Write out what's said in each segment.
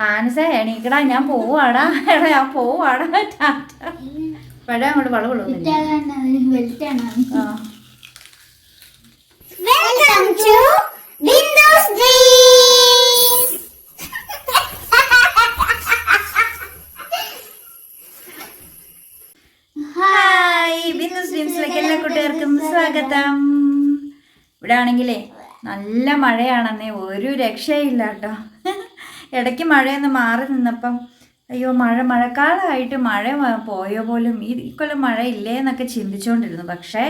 ആനസേ എണീക്കടാ ഞാൻ പോവാടാ എടാ ഞാൻ പോവാടാ ടാറ്റ പഴയ അങ്ങോട്ട് വള വിളുന്നില്ല ആ. Welcome to windows dreams hi എല്ലാ കൂട്ടുകാർക്കും സ്വാഗതം. ഇവിടെ ആണെങ്കിലേ നല്ല മഴയാണെന്നേ ഒരു രക്ഷയില്ല കേട്ടോ ഇടയ്ക്ക് മഴയൊന്ന് മാറി നിന്നപ്പം അയ്യോ മഴ മഴക്കാലമായിട്ട് മഴ പോയോ പോലും? ഈ ഇക്കൊല്ലം മഴ ഇല്ലേ എന്നൊക്കെ ചിന്തിച്ചുകൊണ്ടിരുന്നു പക്ഷേ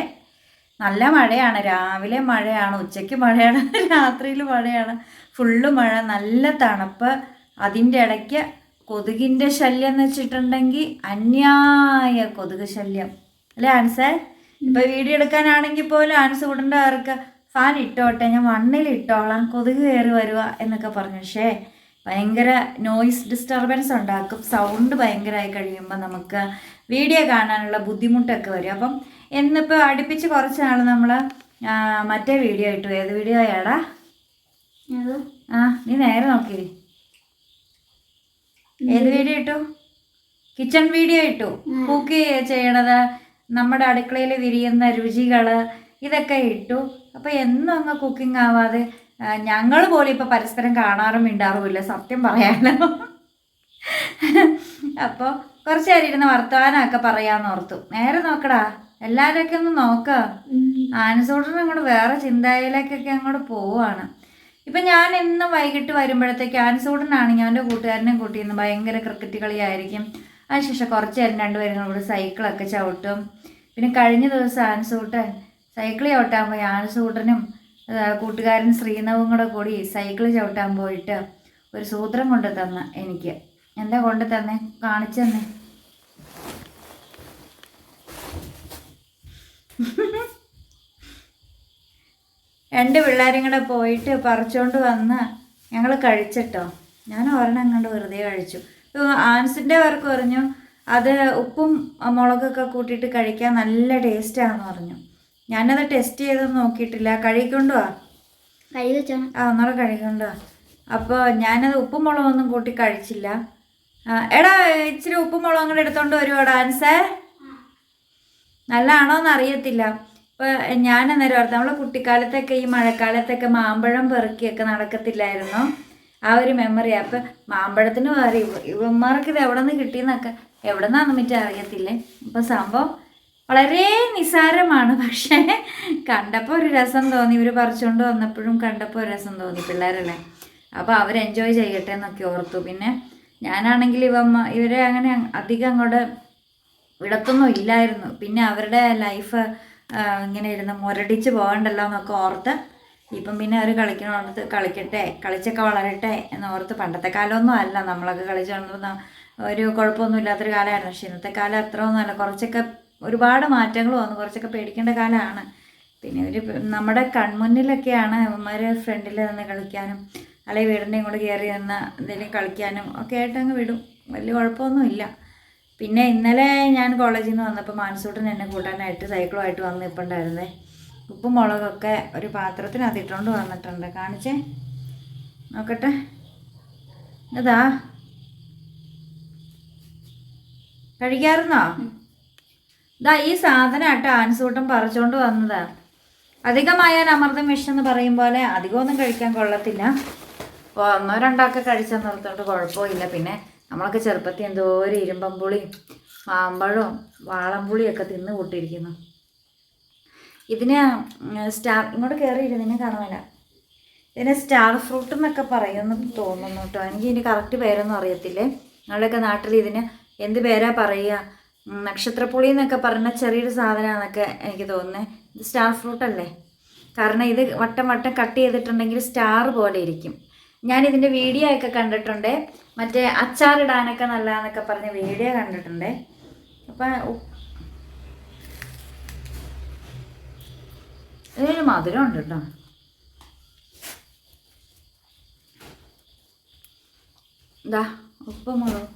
നല്ല മഴയാണ്. രാവിലെ മഴയാണ് ഉച്ചയ്ക്ക് മഴയാണ് രാത്രിയിൽ മഴയാണ്. ഫുള്ള് മഴ നല്ല തണുപ്പ്. അതിന്റെ ഇടയ്ക്ക് കൊതുകിന്റെ ശല്യം എന്ന് വെച്ചിട്ടുണ്ടെങ്കിൽ അന്യായ കൊതുക് ശല്യം. അല്ലേ ആൻസേ? ഇപ്പം വീഡിയോ എടുക്കാനാണെങ്കിൽ പോലും ആൻസ് ഉടണ്ട ആർക്ക് ഫാൻ ഇട്ടോട്ടെ ഞാൻ മണ്ണിൽ ഇട്ടോളാം കൊതുക് കയറി വരുക എന്നൊക്കെ പറഞ്ഞു. പക്ഷേ ഭയങ്കര നോയിസ് ഡിസ്റ്റർബൻസ് ഉണ്ടാക്കും. സൗണ്ട് ഭയങ്കരമായി കഴിയുമ്പോൾ നമുക്ക് വീഡിയോ കാണാനുള്ള ബുദ്ധിമുട്ടൊക്കെ വരും. അപ്പം എന്നിപ്പോൾ അടുപ്പിച്ച് കുറച്ച് നാൾ നമ്മൾ മറ്റേ വീഡിയോ ഇട്ടു. ഏത് വീഡിയോ ആടാ ആ നീ നേരെ നോക്കിയേ ഏത് വീഡിയോ ഇട്ടു? കിച്ചൺ വീഡിയോ ഇട്ടു. കുക്ക് ചെയ്യണത് നമ്മുടെ അടുക്കളയിൽ വിരിയുന്ന രുചികൾ ഇതൊക്കെ ഇട്ടു. അപ്പോൾ എന്നും അങ്ങ് കുക്കിംഗ് ആവാതെ ഞങ്ങൾ പോലും ഇപ്പം പരസ്പരം കാണാറും മിണ്ടാറുമില്ല സത്യം പറയാനോ അപ്പോൾ കുറച്ച് നേരം ഇരുന്ന് വർത്തമാനമൊക്കെ പറയാന്ന് ഓർത്തു. നേരെ നോക്കടാ എല്ലാവരൊക്കെ ഒന്ന് നോക്ക. ആനസോട്ടനും അങ്ങോട്ട് വേറെ ചിന്തയിലേക്കൊക്കെ അങ്ങോട്ട് പോവാണ്. ഇപ്പം ഞാൻ ഇന്ന് വൈകിട്ട് വരുമ്പോഴത്തേക്ക് ആൻസൂട്ടനാണ് ഞാൻ എന്റെ കൂട്ടുകാരനെ കൂട്ടിയിരുന്നു ഭയങ്കര ക്രിക്കറ്റ് കളിയായിരിക്കും. അതിനുശേഷം കുറച്ച് നേരം രണ്ടുപേരും കൂടെ സൈക്കിളൊക്കെ ചവിട്ടും. പിന്നെ കഴിഞ്ഞ ദിവസം ആൻസൂട്ടൻ സൈക്കിൾ ചവിട്ടാൻ പോയി കൂട്ടുകാരൻ ശ്രീനവും കൂടെ കൂടി സൈക്കിൾ ചവിട്ടാൻ പോയിട്ട് ഒരു സൂത്രം കൊണ്ട് തന്ന എനിക്ക്. എന്താ കൊണ്ട് തന്നെ കാണിച്ചു തന്നെ രണ്ട് പിള്ളേരും കൂടെ പോയിട്ട് പറിച്ചോണ്ട് വന്ന് ഞങ്ങൾ കഴിച്ചിട്ടോ. ഞാൻ ഒരെണ്ണം കണ്ട് വെറുതെ കഴിച്ചു. ആൻസിന്റെ പേർക്ക് പറഞ്ഞു. അത് ഉപ്പും മുളകൊക്കെ കൂട്ടിയിട്ട് കഴിക്കാൻ നല്ല ടേസ്റ്റാണെന്ന് പറഞ്ഞു. ഞാനത് ടെസ്റ്റ് ചെയ്തൊന്നും നോക്കിയിട്ടില്ല. കഴിക്കൊണ്ടുവാ കൈ വെച്ചാണ്. ആ ഒന്നുകൂടെ കഴിക്കൊണ്ടുവാ അപ്പോൾ ഞാനത് ഉപ്പും മുളകൊന്നും കൂട്ടി കഴിച്ചില്ല. എടാ ഇച്ചിരി ഉപ്പും മുളകും കൂടെ എടുത്തോണ്ട് വരുമോ ഡാൻസ് നല്ലതാണോന്ന് അറിയത്തില്ല. ഇപ്പൊ ഞാൻ അന്നേരം ഓർത്ത് നമ്മളെ കുട്ടിക്കാലത്തൊക്കെ ഈ മഴക്കാലത്തൊക്കെ മാമ്പഴം പെറുക്കിയൊക്കെ നടക്കത്തില്ലായിരുന്നു. ആ ഒരു മെമ്മറി അപ്പൊ മാമ്പഴത്തിന് വേറെ ഇവ- ഇവന്മാർക്ക് ഇത് എവിടെ നിന്ന് കിട്ടിയെന്നൊക്കെ എവിടെ നിന്നാന്ന് മറ്റേ അറിയത്തില്ലേ. ഇപ്പൊ സംഭവം വളരെ നിസാരമാണ്. പക്ഷേ കണ്ടപ്പോൾ ഒരു രസം തോന്നി. ഇവർ പറിച്ചുകൊണ്ട് വന്നപ്പോഴും കണ്ടപ്പോൾ ഒരു രസം തോന്നി പിള്ളേരല്ലേ. അപ്പോൾ അവർ എൻജോയ് ചെയ്യട്ടെ എന്നൊക്കെ ഓർത്തു. പിന്നെ ഞാനാണെങ്കിൽ ഇവമ്മ ഇവരെ അങ്ങനെ അധികം അങ്ങോട്ട് വിടത്തൊന്നും ഇല്ലായിരുന്നു. പിന്നെ അവരുടെ ലൈഫ് ഇങ്ങനെ ഇരുന്ന് മുരടിച്ച് പോകണ്ടല്ലോ എന്നൊക്കെ ഓർത്ത് ഇപ്പം പിന്നെ അവർ കളിക്കണോടത്ത് കളിക്കട്ടെ കളിച്ചൊക്കെ വളരട്ടെ എന്ന് ഓർത്ത് പണ്ടത്തെ കാലമൊന്നും അല്ല. നമ്മളൊക്കെ കളിച്ചുകൊണ്ടിരുന്ന ഒരു കുഴപ്പമൊന്നും ഇല്ലാത്തൊരു കാലമായിരുന്നു. പക്ഷെ ഇന്നത്തെ കാലം അത്ര ഒന്നുമല്ല കുറച്ചൊക്കെ ഒരുപാട് മാറ്റങ്ങൾ വന്നു. കുറച്ചൊക്കെ പേടിക്കേണ്ട കാലമാണ്. പിന്നെ ഒരു നമ്മുടെ കൺമുന്നിലൊക്കെയാണ് അവന്മാർ ഫ്രണ്ടിൽ നിന്ന് കളിക്കാനും അല്ലെങ്കിൽ വീടിന്റെ ഇങ്ങോട്ട് കയറി നിന്ന് എന്തെങ്കിലും കളിക്കാനും ഒക്കെ ആയിട്ട് അങ്ങ് വിടും. വലിയ കുഴപ്പമൊന്നുമില്ല. പിന്നെ ഇന്നലെ ഞാൻ കോളേജിൽ നിന്ന് വന്നപ്പോൾ മാനസൂട്ടൻ എന്നെ കൂട്ടാനായിട്ട് സൈക്കിളുമായിട്ട് വന്ന് നിൽപ്പുണ്ടായിരുന്നേ ഉപ്പും മുളകൊക്കെ ഒരു പാത്രത്തിനകത്ത് ഇട്ടുകൊണ്ട് വന്നിട്ടുണ്ട്. കാണിച്ചേ? നോക്കട്ടെ. ഇതാ. കഴിക്കാറുന്നോ ഇതാ ഈ സാധനം ആട്ടോ ആൻസൂട്ടം പറിച്ചുകൊണ്ട് വന്നതാ അധികമായാൽ അമൃതം വിഷം എന്ന് പറയും പോലെ അധികമൊന്നും കഴിക്കാൻ കൊള്ളത്തില്ല. അപ്പോൾ ഒന്നോ രണ്ടാക്കെ കഴിച്ചാൽ നിർത്തോണ്ട് കുഴപ്പമില്ല. പിന്നെ നമ്മളൊക്കെ ചെറുപ്പത്തിൽ എന്തോരം ഇരുമ്പം പുളിയും മാമ്പഴവും വാളമ്പുളിയൊക്കെ തിന്ന് കൂട്ടിയിരിക്കുന്നു. ഇതിന് സ്റ്റാർ ഇങ്ങോട്ട് കയറിയിരുന്നു ഇതിനെ കാണുമല്ല ഇതിനെ സ്റ്റാർ ഫ്രൂട്ട് എന്നൊക്കെ പറയുമെന്ന് തോന്നുന്നു കേട്ടോ. എനിക്ക് ഇതിന് കറക്റ്റ് പേരൊന്നും അറിയത്തില്ലേ? നിങ്ങളുടെയൊക്കെ നാട്ടിൽ ഇതിന് എന്ത് പേരാ പറയുക? നക്ഷത്രപ്പുളി എന്നൊക്കെ പറഞ്ഞ ചെറിയൊരു സാധനമാണെന്നൊക്കെ എനിക്ക് തോന്നുന്നത് ഇത് സ്റ്റാർ ഫ്രൂട്ട് അല്ലേ? കാരണം ഇത് വട്ടം വട്ടം കട്ട് ചെയ്തിട്ടുണ്ടെങ്കിൽ സ്റ്റാർ പോലെ ഇരിക്കും. ഞാൻ ഇതിന്റെ വീഡിയോ ഒക്കെ കണ്ടിട്ടുണ്ട്. മറ്റേ അച്ചാറിടാനൊക്കെ നല്ലതാന്നൊക്കെ പറഞ്ഞ വീഡിയോ കണ്ടിട്ടുണ്ട്. അപ്പം ഇതിനൊരു മധുരം ഉണ്ട് കേട്ടോ. ഇതാ ഉപ്പ് മുളക്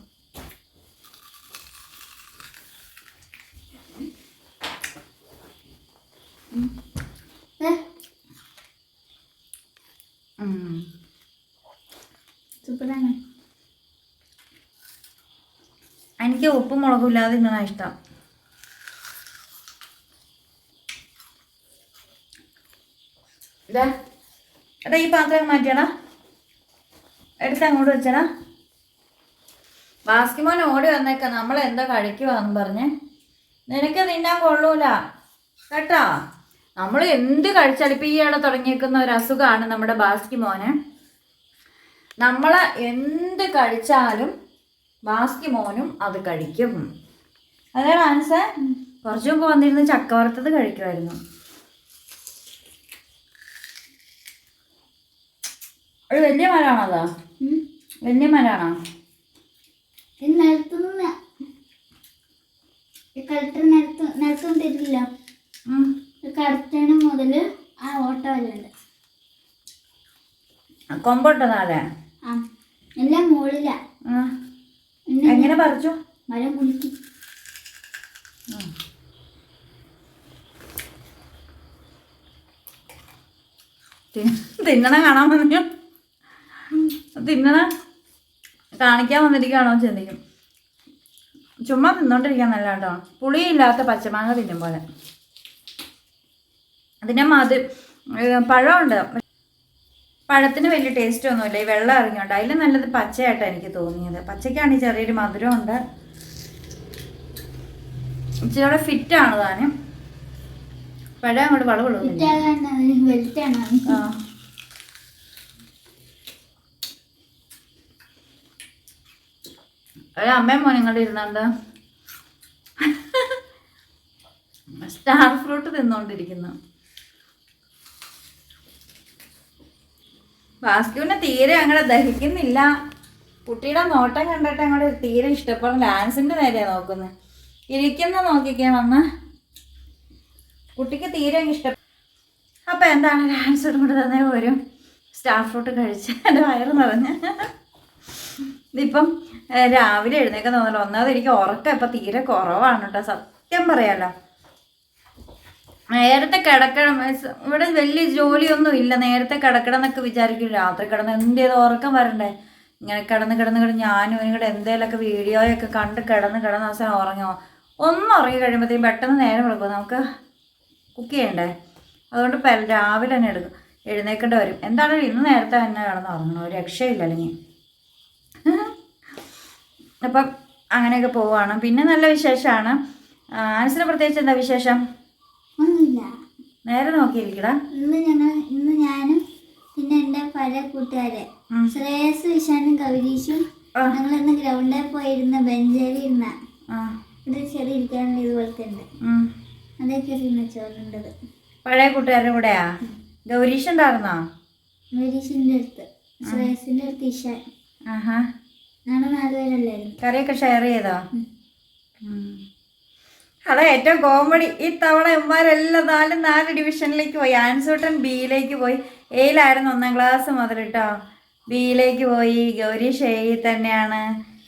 സൂപ്പറാണ്. എനിക്ക് ഉപ്പും മുളകും ഇല്ലാതെ ഇങ്ങനെ ഇഷ്ടം. എടാ ഈ പാത്രം മാറ്റിയടാ. എടുത്ത് അങ്ങോട്ട് വെച്ചടാ. ബാസ്കിമോൻ ഓടി വന്നേക്ക. നമ്മൾ എന്താ കഴിക്കുവാന്ന് പറഞ്ഞ്. നിനക്ക് തിന്നാൻ കൊള്ളൂല. കേട്ടോ? നമ്മൾ എന്ത് കഴിച്ചാലും ഇപ്പം ഈയിടെ തുടങ്ങിയേക്കുന്ന ഒരു അസുഖമാണ് നമ്മുടെ ബാസ്കി മോന്. നമ്മൾ എന്ത് കഴിച്ചാലും ബാസ്കി മോനും അത് കഴിക്കും. അതാണ് ആൻസർ കുറച്ച് മുമ്പ് വന്നിരുന്ന് ചക്ക വറുത്തത് കഴിക്കുമായിരുന്നു ഒരു വലിയ മരമാണോ അതാ. വലിയ മരമാണോ ഇത് കറുത്തണ മുതൽ ആ ഓട്ട വല്ലുണ്ട് കൊമ്പൊട്ടതാലേ ആ എല്ലാം മുകളിലാ എങ്ങനെ പറിച്ചു? മരം കുലുക്കി. തിന്നണ കാണാൻ വന്നു തിന്നണ കാണിക്കാൻ വന്നിരിക്കുകയാണോ ചിന്തിക്കും. ചുമ്മാ തിന്നോണ്ടിരിക്കാൻ നല്ല കേട്ടോ പുളിയില്ലാത്ത പച്ചമാങ്ങ തിന്നും പോലെ അതിന്റെ മാതിരി പഴമുണ്ട്. പഴത്തിന് വലിയ ടേസ്റ്റ് ഒന്നുമില്ല. ഈ വെള്ളം ഇറങ്ങിയോണ്ട്. അതിൽ നല്ലത് പച്ചയായിട്ടാണ് എനിക്ക് തോന്നിയത്. പച്ചയ്ക്കാണെങ്കിൽ ചെറിയൊരു മധുരമുണ്ട്. ഇച്ചിരി ഫിറ്റാണ് താനും. പഴം അങ്ങോട്ട് വളവുള്ളൂ ആ. ഒരു അമ്മയും മോനും ഇങ്ങോട്ട് ഇരുന്നുണ്ട്. സ്റ്റാർ ഫ്രൂട്ട് തിന്നുകൊണ്ടിരിക്കുന്നു ബാസ്ക്യൂവിനെ തീരെ അങ്ങനെ ദഹിക്കുന്നില്ല. കുട്ടിയുടെ നോട്ടം കണ്ടിട്ട് അങ്ങോട്ട് തീരെ ഇഷ്ടപ്പെടും ഡാൻസിന്റെ നേരെയാണ് നോക്കുന്നത് ഇരിക്കുന്ന നോക്കിക്കേ വന്ന് കുട്ടിക്ക് തീരെ ഇഷ്ടം അപ്പം എന്താണ് ലാൻസ് കൊണ്ട് തന്നെ വരും സ്റ്റാർ ഫ്രൂട്ട് കഴിച്ച് എന്റെ വയറ് നിറഞ്ഞ്. ഇതിപ്പം രാവിലെ എഴുന്നേക്കാൻ തോന്നില്ല ഒന്നാമത് എനിക്ക് ഉറക്കം ഇപ്പം തീരെ കുറവാണ് കേട്ടോ. സത്യം പറയാലോ. നേരത്തെ കിടക്കണം. ഇവിടെ വലിയ ജോലിയൊന്നും ഇല്ല. നേരത്തെ കിടക്കണം എന്നൊക്കെ വിചാരിക്കും. രാത്രി കിടന്ന് എന്തേത് ഉറക്കം വരണ്ടേ? ഇങ്ങനെ കിടന്ന് കിടന്ന് കിടന്ന് ഞാനും ഇങ്ങോട്ട് എന്തേലൊക്കെ വീഡിയോയൊക്കെ കണ്ട് കിടന്ന് കിടന്ന് അവസാനം ഉറങ്ങുമോ ഒന്നും ഉറങ്ങി കഴിയുമ്പോഴത്തേക്കും പെട്ടെന്ന് നേരം വിളക്കും. നമുക്ക് കുക്ക് ചെയ്യണ്ടേ? അതുകൊണ്ട് രാവിലെ തന്നെ എടുക്കും. എഴുന്നേക്കേണ്ടി വരും. എന്താണെങ്കിലും ഇന്ന് നേരത്തെ തന്നെ കിടന്ന് ഉറങ്ങണം. ഒരു രക്ഷയില്ല അല്ലെങ്കിൽ. അപ്പം അങ്ങനെയൊക്കെ പോവുകയാണ്. പിന്നെ നല്ല വിശേഷമാണ്. ആൻസിന് പ്രത്യേകിച്ച് എന്താ വിശേഷം? ഒന്നുമില്ല. നേരെ നോക്കിയിരിക്കടാ ഇന്ന് ഞങ്ങൾ ഇന്ന് ഞാനും പിന്നെ എന്റെ പല കൂട്ടുകാരെ ശ്രേയസ് വിശാനും കവിരീഷും. ഞങ്ങൾ ഇന്ന് ഗ്രൗണ്ടിൽ പോയിരുന്ന ബെഞ്ചേരി ഇരുന്ന ഇത് ചെറിയ ഇരിക്കാനുള്ള ഇതുപോലത്തെ ഉണ്ട്. അതൊക്കെ ഇരുന്ന ചോറുണ്ടത്. പഴയ കൂട്ടുകാരുടെ കൂടെയാ? ഗൗരീഷ് ഉണ്ടായിരുന്നോ? ഗൗരീഷിന്റെ അടുത്ത് ശ്രേയസിന്റെ അടുത്ത് ഇഷാൻ. ആഹാ. ഞങ്ങൾ നാലുപേരല്ലായിരുന്നു കറിയൊക്കെ ഷെയർ ചെയ്തോ. അതാ ഏറ്റവും കോമഡി ഈ തവണ എമ്മാരെല്ലാം നാലും നാല് ഡിവിഷനിലേക്ക് പോയി. ആൻസൂട്ടൻ ബിയിലേക്ക് പോയി. എയിലായിരുന്നു ഒന്നാം ക്ലാസ് മുതൽ കേട്ടോ ബിയിലേക്ക് പോയി. ഗൗരി എയിൽ തന്നെയാണ്.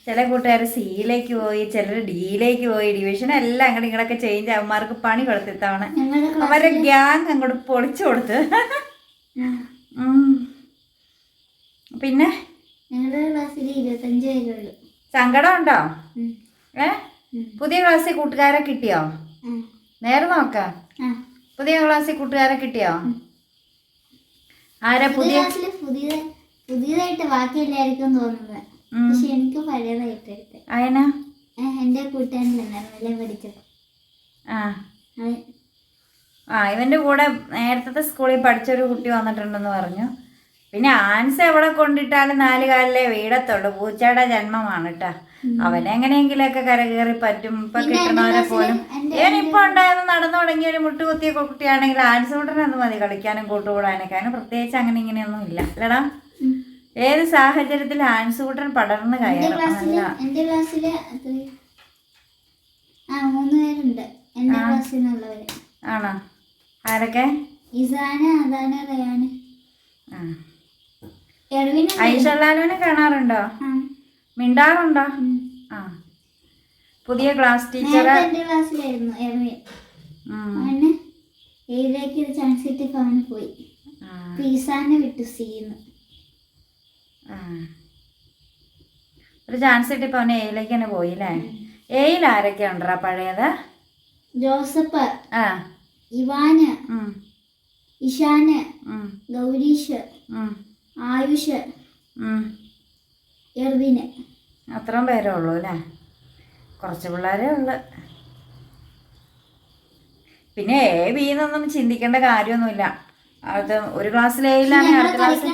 ചില കൂട്ടുകാർ സിയിലേക്ക് പോയി. ചിലർ ഡിയിലേക്ക് പോയി. ഡിവിഷൻ എല്ലാം അങ്ങോട്ട് ഇങ്ങോട്ടൊക്കെ ചേഞ്ച് അവന്മാർക്ക് പണി കൊടുത്തി ഇത്തവണ അവരെ ഗ്യാങ് അങ്ങോട്ട് പൊളിച്ചു കൊടുത്ത്. പിന്നെ? സങ്കടം ഉണ്ടോ? ഉം. പുതിയ ക്ലാസ്സിൽ കൂട്ടുകാരെ കിട്ടിയോ? നേരെ നോക്ക. പുതിയ ക്ലാസ്സിൽ കൂട്ടുകാരെ കിട്ടിയോ? ആരാ പുതിയ പുതിയ പുതിയ പുതിയതായിട്ട് ബാക്കി എല്ലാവർക്കും തോന്നുന്നത്. പക്ഷെ എനിക്ക് പഴയതായിട്ട് അയന? കൂട്ടുകാരൻ പഠിച്ചത്. ആ. ആ ഇവന്റെ കൂടെ നേരത്തെ സ്കൂളിൽ പഠിച്ചൊരു കുട്ടി വന്നിട്ടുണ്ടെന്ന് പറഞ്ഞു. പിന്നെ ആൻസ് എവിടെ കൊണ്ടിട്ടാലും നാല് കാലിലെ വീടത്തുള്ളൂ പൂച്ചയുടെ ജന്മമാണ് കേട്ടാ. അവനെ എങ്ങനെയെങ്കിലൊക്കെ കരകയറി പറ്റും. ഇപ്പൊ കിട്ടുന്നവരെ കിട്ടണവരെ പോലും. ഇവനിപ്പോ ഉണ്ടായിരുന്നു നടന്നു തുടങ്ങിയ ഒരു മുട്ടുകുത്തിയ കുട്ടിയാണെങ്കിൽ ആൻസ് കൂട്ടനൊന്നും മതി കളിക്കാനും കൂട്ടുകൂടാനൊക്കെ. അതിന് പ്രത്യേകിച്ച് അങ്ങനെ ഇങ്ങനെയൊന്നും ഇല്ല. അല്ലടാ. ഏത് സാഹചര്യത്തിൽ ആൻസ് കൂട്ടൻ പടർന്ന് കയറും ആണോ? ആരൊക്കെ? ഐഷല്ലാലുവിനെ കാണാറുണ്ടോ? മിണ്ടാറുണ്ടോ? ആ. പുതിയ ക്ലാസ് ടീച്ചർ ഏഴിലേക്ക് ഒരു ചാൻസ് കിട്ടി അവന് പോയി. പീസാനെ വിട്ടു സീന്ന്. ഒരു ചാൻസ് കിട്ടിയപ്പോ അവനെ എയിലേക്ക് തന്നെ പോയി അല്ലേ? എയിൽ ആരൊക്കെ ഉണ്ടറാ പഴയത്? ജോസഫ് ആ. ഇവാന് ഇഷാന് ഗൗരീഷ് ആയുഷ്. എർവിന് അത്രയും പേരേ ഉള്ളൂ അല്ലേ? കുറച്ച് പിള്ളേരേ ഉള്ളു. പിന്നെ എ ബി എന്നൊന്നും ചിന്തിക്കേണ്ട കാര്യമൊന്നുമില്ല. അത് ഒരു ക്ലാസ്സിൽ എയിലാണ് അടുത്ത ക്ലാസ്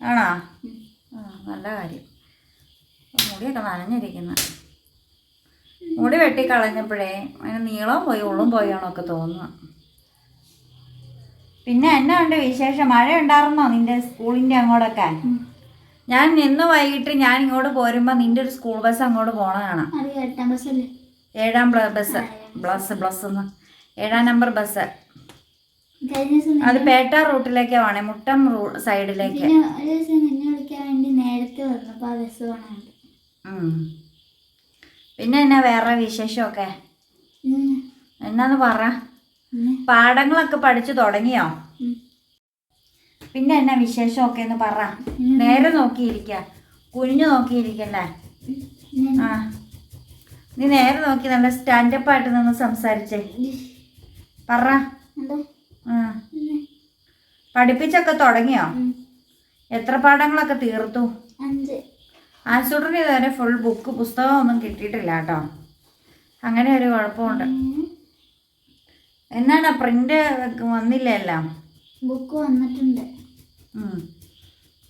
ആണോ. ആ നല്ല കാര്യം. മുടിയൊക്കെ നനഞ്ഞിരിക്കുന്ന. മുടി വെട്ടി കളഞ്ഞപ്പോഴേ അതിന് നീളം പോയി ഉള്ളും പോയാണൊക്കെ തോന്നുന്നു. പിന്നെ എന്നാ ഉണ്ട് വിശേഷം? മഴ ഉണ്ടായിരുന്നോ നിന്റെ സ്കൂളിന്റെ അങ്ങോട്ടൊക്കെ. ഞാൻ ഇന്ന് വൈകിട്ട് ഞാൻ ഇങ്ങോട്ട് പോരുമ്പോ നിന്റെ ഒരു സ്കൂൾ ബസ് അങ്ങോട്ട് പോണ കാണാം ഏഴാം ബസ് ബ്ലസ് ബ്ലസ് എന്ന് ഏഴാം നമ്പർ ബസ് അത് പേട്ട റൂട്ടിലേക്ക് വേണേ മുട്ടം സൈഡിലേക്ക്. പിന്നെ എന്നാ വേറെ വിശേഷമൊക്കെ? എന്നാന്ന് പറ. പാഠങ്ങളൊക്കെ പഠിച്ചു തുടങ്ങിയോ? പിന്നെ എന്നാ വിശേഷമൊക്കെ എന്ന് പറ. നേരെ നോക്കിയിരിക്ക. കുനിഞ്ഞു നോക്കിയിരിക്കല്ലേ ആ. നീ നേരെ നോക്കി നല്ല സ്റ്റാൻഡപ്പ് ആയിട്ട് നിന്ന് സംസാരിച്ചേ. പറ. ആ. പഠിപ്പിച്ചൊക്കെ തുടങ്ങിയോ? എത്ര പാഠങ്ങളൊക്കെ തീർത്തു? അഞ്ച്. ആൻസൂട്ടന് ഇതുവരെ ഫുൾ ബുക്ക് പുസ്തകമൊന്നും കിട്ടിയിട്ടില്ല കേട്ടോ. അങ്ങനെ ഒരു കുഴപ്പമുണ്ട്. എന്നാണ് പ്രിന്റ് വന്നില്ല എല്ലാം? ബുക്ക് വന്നിട്ടുണ്ട്.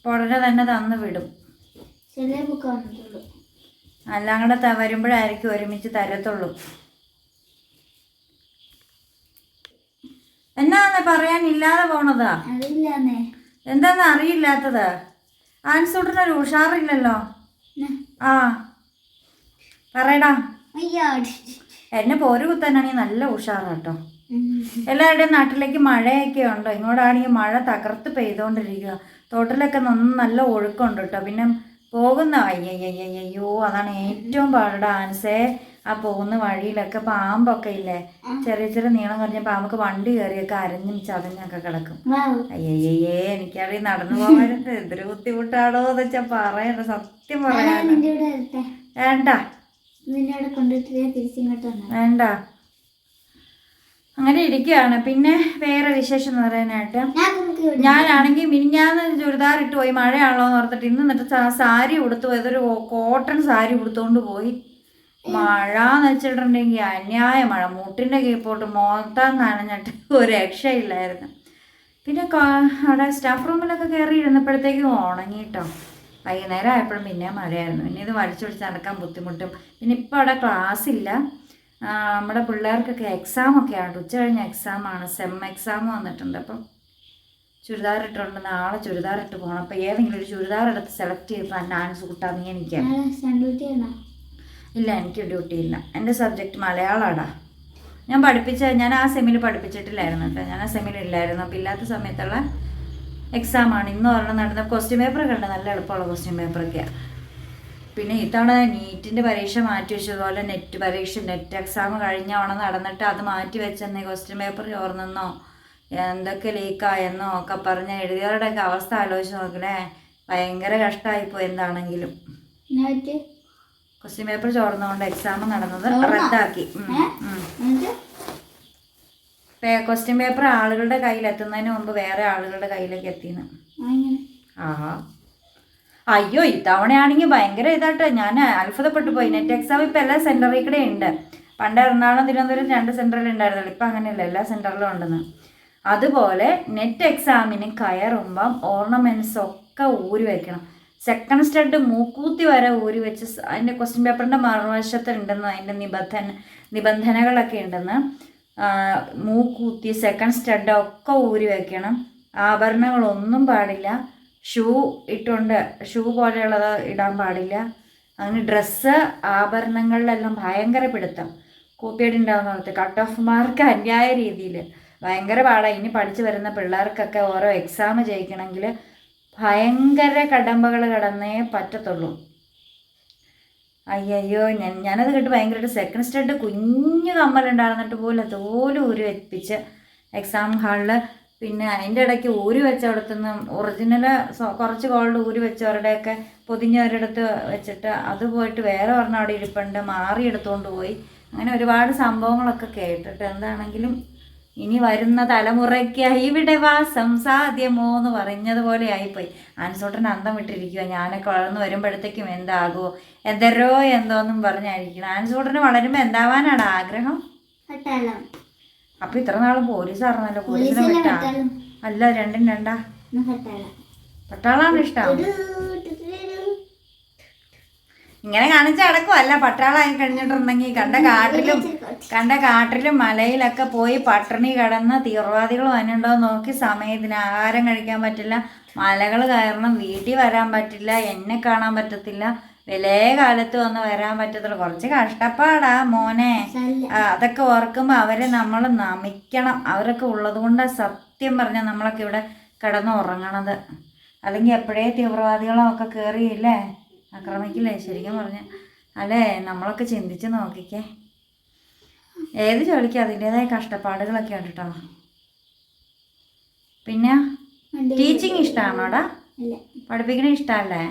ഉടനെ തന്നെ തന്നു വിടും. അല്ലാം ബുക്ക് വന്നിട്ടുള്ളൂ എല്ലാം കൂടെ വരുമ്പോഴായിരിക്കും ഒരുമിച്ച് തരത്തുള്ളൂ. എന്നാന്ന് പറയാനില്ലാതെ പോണതാ? എന്താന്ന് അറിയില്ലാത്തത്? ആൻസൂട്ടിനൊരു ഉഷാറില്ലല്ലോ? ആ. പറയടാ. എന്നെ പോരു കുത്താനാണെങ്കിൽ നല്ല ഉഷാറാട്ടോ. എല്ലാവരുടെയും നാട്ടിലേക്ക് മഴയൊക്കെ ഉണ്ടോ? ഇങ്ങോട്ടാണെങ്കിൽ മഴ തകർത്ത് പെയ്തുകൊണ്ടിരിക്കുക. തോട്ടിലൊക്കെ നന്ന നല്ല ഒഴുക്കുണ്ട് കേട്ടോ. പിന്നെ പോകുന്ന അയ്യയ്യയ്യോ അതാണ് ഏറ്റവും പാടുടെ ആൻസേ ആ പോകുന്ന വഴിയിലൊക്കെ പാമ്പൊക്കെ ഇല്ലേ? ചെറിയ ചെറിയ നീളം കുറഞ്ഞ പാമ്പൊക്കെ വണ്ടി കയറിയൊക്കെ അരഞ്ഞും ചതഞ്ഞൊക്കെ കിടക്കും. അയ്യയ്യേ എനിക്കറിയാം നടന്നു പോകാനൊക്കെ എന്തൊരു ബുദ്ധിമുട്ടാണോ എന്ന് വെച്ചാൽ പറയണ്ട സത്യം പറയാ വേണ്ട. വേണ്ട. അങ്ങനെ ഇരിക്കുകയാണ്. പിന്നെ വേറെ വിശേഷം എന്ന് പറയാനായിട്ട്. ഞാനാണെങ്കിൽ മിനിഞ്ഞാന്ന് ചുരിദാർ ഇട്ട് പോയി മഴയാണല്ലോ എന്ന് ഓർത്തിട്ട് ഇന്ന് എന്നിട്ട് സാരി ഉടുത്തു ഏതൊരു കോട്ടൺ സാരി ഉടുത്തുകൊണ്ട് പോയി. മഴ എന്ന് വെച്ചിട്ടുണ്ടെങ്കിൽ അന്യായ മഴ. മുട്ടിന്റെ കീപ്പോട്ട് മൊത്തം നനഞ്ഞിട്ട് ഒരു രക്ഷയില്ലായിരുന്നു. പിന്നെ അവിടെ സ്റ്റാഫ് റൂമിലൊക്കെ കയറി ഇരുന്നപ്പോഴത്തേക്കും ഉണങ്ങിയിട്ടോ വൈകുന്നേരം ആയപ്പോഴും പിന്നെ മഴയായിരുന്നു. പിന്നെ ഇത് വലിച്ചു പിടിച്ച് നടക്കാൻ ബുദ്ധിമുട്ടും. പിന്നെ ഇപ്പോൾ അവിടെ ക്ലാസ് ഇല്ല. നമ്മുടെ പിള്ളേർക്കൊക്കെ എക്സാം ഒക്കെ ആണ് ഉച്ച കഴിഞ്ഞ എക്സാമാണ് സെം എക്സാം വന്നിട്ടുണ്ട്. അപ്പം ചുരിദാർ ഇട്ടുണ്ട് നാളെ ചുരിദാർ ഇട്ട് പോകണം അപ്പം ഏതെങ്കിലും ഒരു ചുരിദാർ എടുത്ത് സെലക്ട് ചെയ്ത് തന്നെ ആൻസ് കൂട്ടാന്ന് എനിക്ക്. ഇല്ല എനിക്ക് ഡ്യൂട്ടി ഇല്ല. എന്റെ സബ്ജക്റ്റ് മലയാളമാടാ ഞാൻ പഠിപ്പിച്ച ഞാൻ ആ സെമിൽ പഠിപ്പിച്ചിട്ടില്ലായിരുന്നു കേട്ടോ. ഞാൻ ആ സെമിൽ ഇല്ലായിരുന്നു. അപ്പോൾ ഇല്ലാത്ത സമയത്തുള്ള എക്സാമാണ് ഇന്ന് ഒരെണ്ണം നടന്ന ക്വസ്റ്റ്യൻ പേപ്പറൊക്കെ ഉണ്ട്. നല്ല എളുപ്പമുള്ള ക്വസ്റ്റ്യൻ പേപ്പറൊക്കെയാണ് പിന്നെ ഇത്തവണ നീറ്റിന്റെ പരീക്ഷ മാറ്റി വെച്ചതുപോലെ നെറ്റ് പരീക്ഷ നെറ്റ് എക്സാം കഴിഞ്ഞ നടന്നിട്ട് അത് മാറ്റി വെച്ചെന്നേ ക്വസ്റ്റ്യൻ പേപ്പർ ചോർന്നെന്നോ എന്തൊക്കെ ലീക്കായെന്നോ ഒക്കെ പറഞ്ഞ് എഴുതിയവരുടെയൊക്കെ അവസ്ഥ ആലോചിച്ച് നോക്കണേ. ഭയങ്കര കഷ്ടമായിപ്പോയി എന്താണെങ്കിലും. ക്വസ്റ്റ്യൻ പേപ്പർ ചോർന്നുകൊണ്ട് എക്സാം നടന്നത് റദ്ദാക്കി. ക്വസ്റ്റ്യൻ പേപ്പർ ആളുകളുടെ കയ്യിൽ എത്തുന്നതിന് മുമ്പ് വേറെ ആളുകളുടെ കയ്യിലേക്ക് എത്തിന്ന്. ആഹാ. അയ്യോ ഇത്തവണയാണെങ്കിൽ ഭയങ്കര ഇതായിട്ട് ഞാൻ അത്ഭുതപ്പെട്ടു പോയി. നെറ്റ് എക്സാം ഇപ്പം എല്ലാ സെന്ററിൽ കൂടെ ഉണ്ട്. പണ്ട് എറണാകുളം തിരുവനന്തപുരം രണ്ട് സെന്ററിൽ ഉണ്ടായിരുന്നുള്ളൂ. ഇപ്പം അങ്ങനെയല്ല. എല്ലാ സെന്ററിലും ഉണ്ടെന്ന്. അതുപോലെ നെറ്റ് എക്സാമിന് കയറുമ്പം ഓർണമെന്റ്സ് ഒക്കെ ഊരി വയ്ക്കണം സെക്കൻഡ് സ്റ്റഡ് മൂക്കൂത്തി വരെ ഊരി വെച്ച് അതിന്റെ ക്വസ്റ്റ്യൻ പേപ്പറിന്റെ മറുവശത്തുണ്ടെന്ന് അതിന്റെ നിബന്ധന നിബന്ധനകളൊക്കെ ഉണ്ടെന്ന് മൂക്കൂത്തി സെക്കൻഡ് സ്റ്റഡ് ഒക്കെ ഊരി വയ്ക്കണം ആഭരണങ്ങളൊന്നും പാടില്ല. ഷൂ ഇട്ടുകൊണ്ട് ഷൂ പോലെയുള്ളത് ഇടാൻ പാടില്ല. അങ്ങനെ ഡ്രസ്സ് ആഭരണങ്ങളിലെല്ലാം ഭയങ്കര പിടുത്തം. കോപ്പിയടി ഉണ്ടാവുന്ന ഓർത്ത് കട്ട് ഓഫ് മാർക്ക് അന്യായ രീതിയിൽ ഭയങ്കര പാടാണ് ഇനി പഠിച്ചു വരുന്ന പിള്ളേർക്കൊക്കെ ഓരോ എക്സാം ജയിക്കണമെങ്കിൽ ഭയങ്കര കടമ്പകൾ കടന്നേ പറ്റത്തുള്ളൂ. അയ്യോ ഞാൻ ഞാനത് കേട്ട് ഭയങ്കരമായിട്ട് സെക്കൻഡ് സ്റ്റഡ് കുഞ്ഞു കമ്മലുണ്ടായിരുന്നിട്ട് പോലും അതുപോലെ ഊരി വെപ്പിച്ച് എക്സാം ഹാളിൽ പിന്നെ അതിന്റെ ഇടയ്ക്ക് ഊരി വെച്ചവിടത്തുനിന്നും ഒറിജിനൽ കുറച്ച് ഗോൾഡ് ഊരി വെച്ചവരുടെയൊക്കെ പൊതിഞ്ഞവരടുത്ത് വെച്ചിട്ട് അത് പോയിട്ട് വേറെ ഒരെണ്ണം അവിടെ ഇരിപ്പുണ്ട് മാറി എടുത്തുകൊണ്ട് പോയി. അങ്ങനെ ഒരുപാട് സംഭവങ്ങളൊക്കെ കേട്ടിട്ട് എന്താണെങ്കിലും ഇനി വരുന്ന തലമുറയ്ക്ക് ഇവിടെ വാസം സാധ്യമോ എന്ന് പറഞ്ഞതുപോലെ ആയിപ്പോയി. ആൻസോട്ടൻ അന്തം വിട്ടിരിക്കുക ഞാനൊക്കെ വളർന്നു വരുമ്പോഴത്തേക്കും എന്താകുമോ എന്തരോ എന്തോന്നും പറഞ്ഞായിരിക്കണം. ആൻസോട്ടന് വളരുമ്പോൾ എന്താവാനാണ് ആഗ്രഹം? അപ്പൊ ഇത്ര നാളും പോലീസായിരുന്നല്ലോ പോലീസിനെ വിട്ടാ അല്ല രണ്ടും രണ്ടാ. പട്ടാളാണ് ഇഷ്ടം. ഇങ്ങനെ കാണിച്ച അടക്കമല്ല പട്ടാളായി കഴിഞ്ഞിട്ടുണ്ടെങ്കിൽ കണ്ട കാട്ടിലും കണ്ട കാട്ടിലും മലയിലൊക്കെ പോയി പട്ടിണി കിടന്ന് തീവ്രവാദികൾ വന്നിട്ടുണ്ടോ എന്ന് നോക്കി സമയത്തിന് ആഹാരം കഴിക്കാൻ പറ്റില്ല. മലകൾ കയറണം വീട്ടിൽ വരാൻ പറ്റില്ല എന്നെ കാണാൻ പറ്റത്തില്ല. വിലേ കാലത്ത് വന്ന് വരാൻ പറ്റത്തുള്ളൂ കുറച്ച് കഷ്ടപ്പാടാ മോനെ. അതൊക്കെ ഓർക്കുമ്പോൾ അവരെ നമ്മൾ നമിക്കണം. അവരൊക്കെ ഉള്ളത് കൊണ്ട് സത്യം പറഞ്ഞാൽ നമ്മളൊക്കെ ഇവിടെ കിടന്ന് ഉറങ്ങണത്. അല്ലെങ്കിൽ എപ്പോഴേ തീവ്രവാദികളോ ഒക്കെ കയറിയില്ലേ ആക്രമിക്കില്ലേ? ശരിക്കും പറഞ്ഞ. അല്ലേ? നമ്മളൊക്കെ ചിന്തിച്ച് നോക്കിക്കേ. ഏത് ജോലിക്കും അതിന്റെതായ കഷ്ടപ്പാടുകളൊക്കെ ഉണ്ട് കേട്ടോ പിന്നെ ടീച്ചിങ് ഇഷ്ടമാണോടാ പഠിപ്പിക്കണ ഇഷ്ടമല്ലേ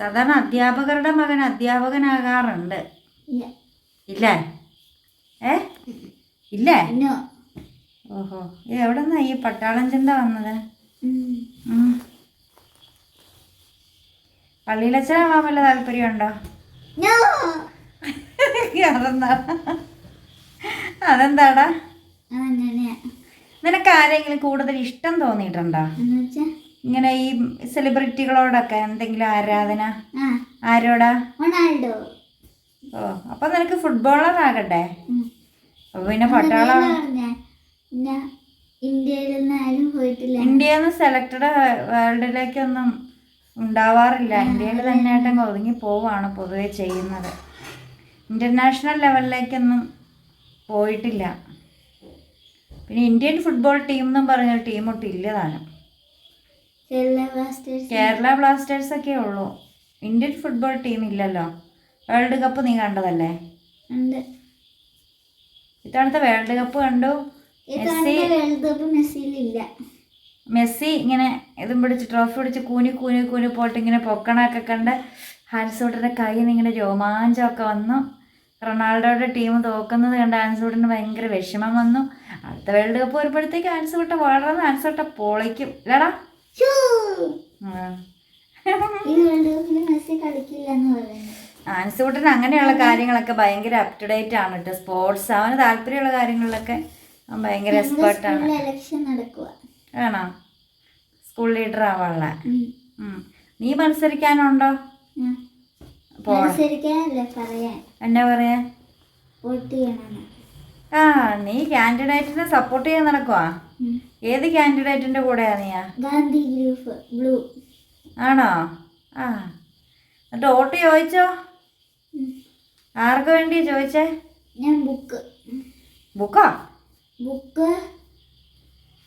സാധാരണ അധ്യാപകരുടെ മകൻ അധ്യാപകനാകാറുണ്ട്. ഇല്ല. ഏ? ഇല്ല? ഓഹോ. ഇത് എവിടെ നിന്നാ ഈ പട്ടാളം ചിന്ത വന്നത്. പള്ളിയിലച്ഛനാവാൻ വല്ല താല്പര്യമുണ്ടോ? അതെന്താ? അതെന്താടാ? നിനക്ക് ആരെങ്കിലും കൂടുതൽ ഇഷ്ടം തോന്നിയിട്ടുണ്ടോ? ഇങ്ങനെ ഈ സെലിബ്രിറ്റികളോടൊക്കെ എന്തെങ്കിലും ആരാധന? ആരോടാ? റൊണാൾഡോ. ഓ അപ്പൊ നിനക്ക് ഫുട്ബോളർ ആകട്ടെ. അപ്പൊ പിന്നെ പട്ടാളം ഇന്ത്യയിൽ സെലക്റ്റഡ് വേൾഡിലേക്കൊന്നും ഉണ്ടാവാറില്ല. ഇന്ത്യയിൽ തന്നെയായിട്ട് ഒതുങ്ങി പോവാണ് പൊതുവെ ചെയ്യുന്നത്. ഇന്റർനാഷണൽ ലെവലിലേക്കൊന്നും പോയിട്ടില്ല. പിന്നെ ഇന്ത്യൻ ഫുട്ബോൾ ടീം എന്നും പറഞ്ഞ ടീം ഒട്ടും ഇല്ല താനും. കേരള ബ്ലാസ്റ്റേഴ്സ് ഒക്കെ ഉള്ളൂ. ഇന്ത്യൻ ഫുട്ബോൾ ടീം ഇല്ലല്ലോ. വേൾഡ് കപ്പ് നീ കണ്ടതല്ലേ? ഇത്തവണത്തെ വേൾഡ് കപ്പ് കണ്ടു? മെസ്സി ഇങ്ങനെ ഇതും പിടിച്ച് ട്രോഫി പിടിച്ച് കൂനി കൂനി കൂനി പോട്ട് ഇങ്ങനെ പൊക്കണൊക്കെ കണ്ട് ഹാൻസൂട്ടിന്റെ കയ്യിൽ നിന്ന് ഇങ്ങനെ രോമാഞ്ചമൊക്കെ വന്നു. റൊണാൾഡോയുടെ ടീം തോക്കുന്നത് കണ്ട് ആൻസൂട്ടിന് ഭയങ്കര വിഷമം വന്നു. അടുത്ത വേൾഡ് കപ്പ് വരുമ്പോഴത്തേക്ക് ആൻസൂട്ട വളർന്ന് ആൻസൂട്ട പൊളിക്കും. ഇല്ലടാ. ആൻസൂട്ടിന് അങ്ങനെയുള്ള കാര്യങ്ങളൊക്കെ ഭയങ്കര അപ് ടു ഡേറ്റ് ആണ് കേട്ടോ സ്പോർട്സ് അവന് താല്പര്യമുള്ള കാര്യങ്ങളിലൊക്കെ ഭയങ്കര എക്സ്പേർട്ടാണ് ആണ്. സ്കൂൾ ലീഡർ ആവാനുള്ള. നീ മത്സരിക്കാനുണ്ടോ? എന്നാ പറയാ? വോട്ട് ചെയ്യണമെന്ന്. ആ നീ കാൻഡിഡേറ്റിനെ സപ്പോർട്ട് ചെയ്യാൻ നടക്കുവാ? ഏത് കാൻഡിഡേറ്റിന്റെ കൂടെയാ നീയാ? Gandhi group blue. ആണോ? ആ. എന്നിട്ട് വോട്ട് ചോദിച്ചോ? ആർക്ക് വേണ്ടി ചോദിച്ചേ? ഞാൻ ബുക്ക് ബുക്കോ ബുക്ക്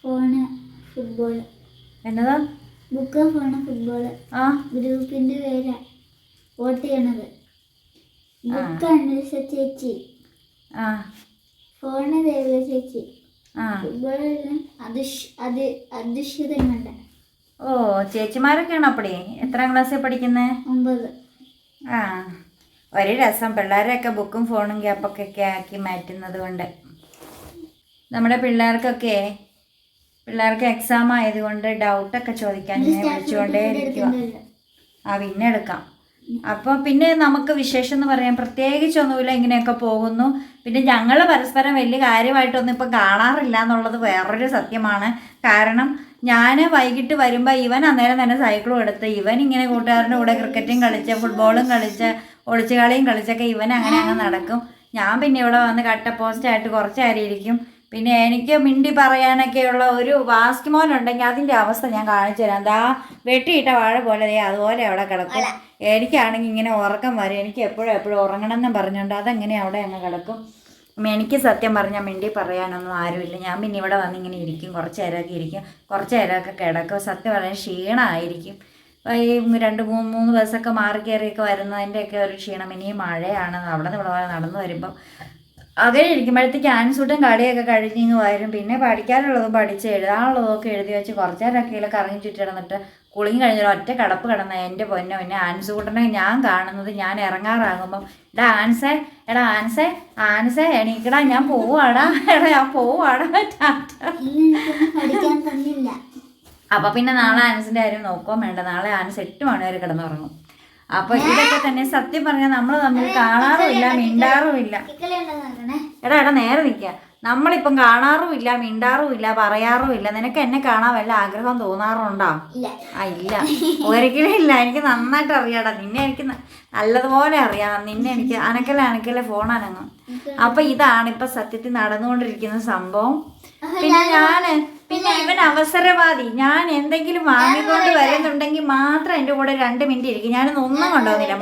ഫോണ് ഫുട്ബോൾ എന്നതാ? ബുക്ക് ഫോണ് ഫുട്ബോൾ ആ. ഗ്രൂപ്പിന്റെ പേരാ. വോട്ട് ചെയ്യണത്. ബുക്ക് അന്വേഷ ചേച്ചി. ആ. ഫോണ് ദേവിക ചേച്ചി. ആ. ഓ ചേച്ചിമാരൊക്കെയാണോ അപ്പടി? എത്രാം ക്ലാസ്സിൽ പഠിക്കുന്നത് ഒമ്പത്. ആ. ഒരു രസം. പിള്ളേരെയൊക്കെ ബുക്കും ഫോണും ഗ്യാപ്പൊക്കെ ഒക്കെ ആക്കി മാറ്റുന്നത് കൊണ്ട്. നമ്മുടെ പിള്ളേർക്കൊക്കെ പിള്ളേർക്ക് എക്സാം ആയതുകൊണ്ട് ഡൗട്ടൊക്കെ ചോദിക്കാൻ വിളിച്ചുകൊണ്ടേ ഇരിക്കുക ആ പിന്നെ എടുക്കാം. അപ്പോൾ പിന്നെ നമുക്ക് വിശേഷം എന്ന് പറയാൻ പ്രത്യേകിച്ചൊന്നുമില്ല ഇങ്ങനെയൊക്കെ പോകുന്നു. പിന്നെ ഞങ്ങൾ പരസ്പരം വലിയ കാര്യമായിട്ടൊന്നും ഇപ്പം കാണാറില്ല എന്നുള്ളത് വേറൊരു സത്യമാണ്. കാരണം ഞാൻ വൈകിട്ട് വരുമ്പോൾ ഇവൻ അന്നേരം തന്നെ സൈക്കിളും എടുത്ത് ഇവൻ ഇങ്ങനെ കൂട്ടുകാരന്റെ കൂടെ ക്രിക്കറ്റും കളിച്ച് ഫുട്ബോളും കളിച്ച് ഒളിച്ചു കളിയും കളിച്ചൊക്കെ ഇവൻ അങ്ങനെ അങ്ങ് നടക്കും. ഞാൻ പിന്നെ ഇവിടെ വന്ന് കട്ട പോസ്റ്റായിട്ട് കുറച്ച് പിന്നെ എനിക്ക് മിണ്ടി പറയാനൊക്കെയുള്ള ഒരു വാസ്ക് മോനുണ്ടെങ്കിൽ അതിന്റെ അവസ്ഥ ഞാൻ കാണിച്ചു തരാം. ദാ വെട്ടിയിട്ട വാഴ പോലെ ദേ അതുപോലെ അവിടെ കിടക്കും. എനിക്കാണെങ്കിൽ ഇങ്ങനെ ഉറക്കം വരും. എനിക്ക് എപ്പോഴും എപ്പോഴും ഉറങ്ങണം എന്നും പറഞ്ഞുകൊണ്ട് അതെങ്ങനെ അവിടെ അങ്ങ് കിടക്കും. എനിക്ക് സത്യം പറഞ്ഞാൽ മിണ്ടി പറയാനൊന്നും ആരുമില്ല. ഞാൻ പിന്നെ ഇവിടെ വന്ന് ഇങ്ങനെ ഇരിക്കും. കുറച്ച് നേരമൊക്കെ ഇരിക്കും. കുറച്ച് നേരമൊക്കെ കിടക്കും. സത്യം പറഞ്ഞാൽ ക്ഷീണമായിരിക്കും. ഈ രണ്ട് മൂന്ന് മൂന്ന് ബസ്സൊക്കെ മാറി കയറിയൊക്കെ വരുന്നതിന്റെയൊക്കെ ഒരു ക്ഷീണം. ഇനിയും മഴയാണ് അവിടെ നിന്ന് ഇവിടെ നടന്നു വരുമ്പം അങ്ങനെ ഇരിക്കുമ്പോഴത്തേക്ക് ആൻസൂട്ടും കളിയൊക്കെ കഴിഞ്ഞിങ്ങ് വരും. പിന്നെ പഠിക്കാനുള്ളതും പഠിച്ച് എഴുതാനുള്ളതും ഒക്കെ എഴുതി വെച്ച് കുറച്ച് നേരമൊക്കെ കറങ്ങി ചുറ്റി കിടന്നിട്ട് കുളിങ്ങി കഴിഞ്ഞൊരു ഒറ്റ കടപ്പ് കിടന്ന എന്റെ പൊന്നെ പിന്നെ ആൻസൂട്ടനെ ഞാൻ കാണുന്നത് ഞാൻ ഇറങ്ങാറാകുമ്പം എടാ ആൻസേ എടാ ആൻസേ ആൻസേ എണീക്കടാ ഞാൻ പോവാടാ എടാ ഞാൻ പോവാടാ അപ്പൊ പിന്നെ നാളെ ആൻസിന്റെ കാര്യം നോക്കാൻ വേണ്ട നാളെ ആൻസ് എട്ട് മണി വരെ കിടന്നുറങ്ങും. അപ്പൊ ഇതൊക്കെ തന്നെ സത്യം പറഞ്ഞാൽ നമ്മൾ തമ്മിൽ കാണാറുമില്ല മിണ്ടാറുമില്ല. എടാ എടാ നേരെ നിൽക്കുക നമ്മളിപ്പം കാണാറുമില്ല മിണ്ടാറുമില്ല പറയാറുമില്ല. നിനക്ക് എന്നെ കാണാൻ വല്ല ആഗ്രഹം തോന്നാറുണ്ടോ? ആ ഇല്ല. ഒരിക്കലും ഇല്ല. എനിക്ക് നന്നായിട്ട് അറിയാടാ. നിന്നെ എനിക്ക് നല്ലതുപോലെ അറിയാം. നിന്നെ എനിക്ക് അനക്കലെ അനക്കലെ ഫോൺ അനങ്ങും. അപ്പൊ ഇതാണ് ഇപ്പൊ സത്യത്തിൽ നടന്നുകൊണ്ടിരിക്കുന്ന സംഭവം. പിന്നെ ഞാൻ പിന്നെ ഇവൻ അവസരവാദി. ഞാൻ എന്തെങ്കിലും വാങ്ങിക്കൊണ്ട് വരുന്നുണ്ടെങ്കിൽ മാത്രം എന്റെ കൂടെ രണ്ട് മിനിറ്റ് ഇരിക്കും. ഞാനൊന്നും ഒന്നും കൊണ്ടുവന്നില്ല.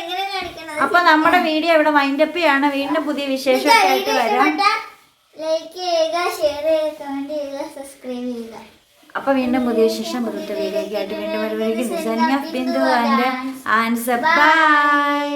ഇങ്ങനെ കാണിക്കണത്? അപ്പൊ നമ്മുടെ വീഡിയോ ഇവിടെ വൈൻഡപ്പ് ചെയ്യാണ്. വീണ്ടും പുതിയ വിശേഷമൊക്കെ ആയിട്ട് വരാം. ലൈക്ക് ചെയ്യുക ഷെയർ ചെയ്യുക കമന്റ് ചെയ്യുക സബ്സ്ക്രൈബ് ചെയ്യുക. അപ്പൊ വീണ്ടും പുതിയ ശേഷം പുറത്ത് വീഡിയോ ആയിട്ട് വീണ്ടും വരുവായിരിക്കും ആൻഡ് ആൻസർ. ബൈ